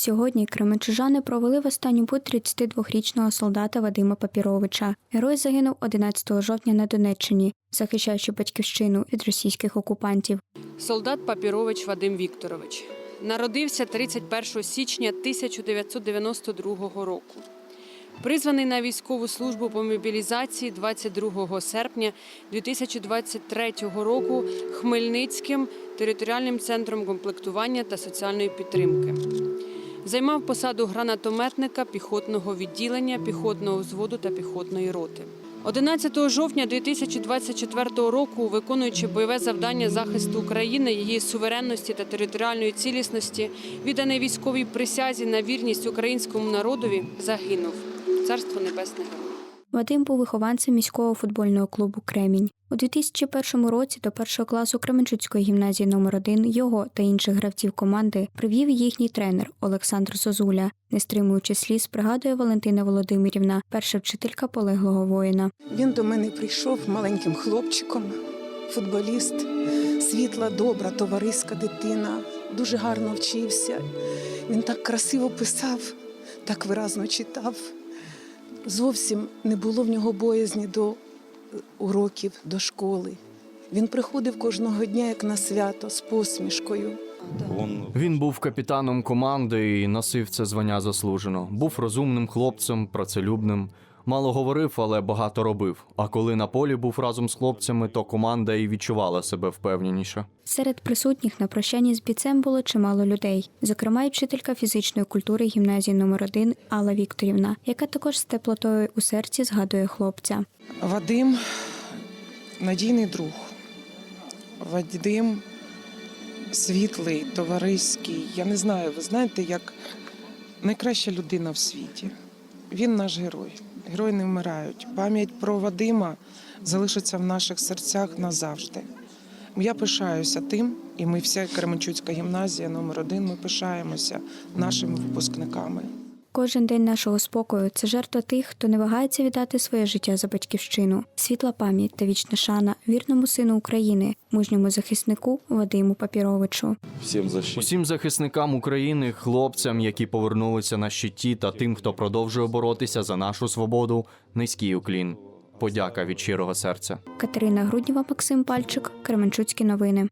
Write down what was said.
Сьогодні кременчужани провели в останню путь 32-річного солдата Вадима Папіровича. Герой загинув 11 жовтня на Донеччині, захищаючи батьківщину від російських окупантів. Солдат Папірович Вадим Вікторович народився 31 січня 1992 року. Призваний на військову службу по мобілізації 22 серпня 2023 року Хмельницьким територіальним центром комплектування та соціальної підтримки. Займав посаду гранатометника піхотного відділення, піхотного взводу та піхотної роти. 11 жовтня 2024 року, виконуючи бойове завдання захисту України, її суверенності та територіальної цілісності, відданий військовій присязі на вірність українському народові, загинув. Царство небесне герою. Вадим був вихованцем міського футбольного клубу Кремінь. У 2001 році до першого класу Кременчуцької гімназії номер 1 його та інших гравців команди привів їхній тренер Олександр Зозуля. Не стримуючи сліз, пригадує Валентина Володимирівна, перша вчителька полеглого воїна. Він до мене прийшов маленьким хлопчиком, футболіст, світла, добра, товариська дитина, дуже гарно вчився. Він так красиво писав, так виразно читав. Зовсім не було в нього боязні до уроків, до школи. Він приходив кожного дня як на свято з посмішкою. Він був капітаном команди і носив це звання заслужено. Був розумним хлопцем, працелюбним. Мало говорив, але багато робив. А коли на полі був разом з хлопцями, то команда і відчувала себе впевненіше. Серед присутніх на прощанні з бійцем було чимало людей, зокрема й вчителька фізичної культури гімназії номер 1 Алла Вікторівна, яка також з теплотою у серці згадує хлопця. Вадим надійний друг. Вадим світлий, товариський. Я не знаю, ви знаєте, як найкраща людина в світі. Він наш герой. Герої не вмирають. Пам'ять про Вадима залишиться в наших серцях назавжди. Я пишаюся тим, і ми вся Кременчуцька гімназія номер 1 ми пишаємося нашими випускниками. Кожен день нашого спокою це жертва тих, хто не вагається віддати своє життя за батьківщину, світла пам'ять та вічна шана вірному сину України, мужньому захиснику Вадиму Папіровичу. защитить. Усім захисникам України, хлопцям, які повернулися на щиті, та тим, хто продовжує боротися за нашу свободу, низький уклін. Подяка від щирого серця. Катерина Грудніва, Максим Пальчик, Кременчуцькі новини.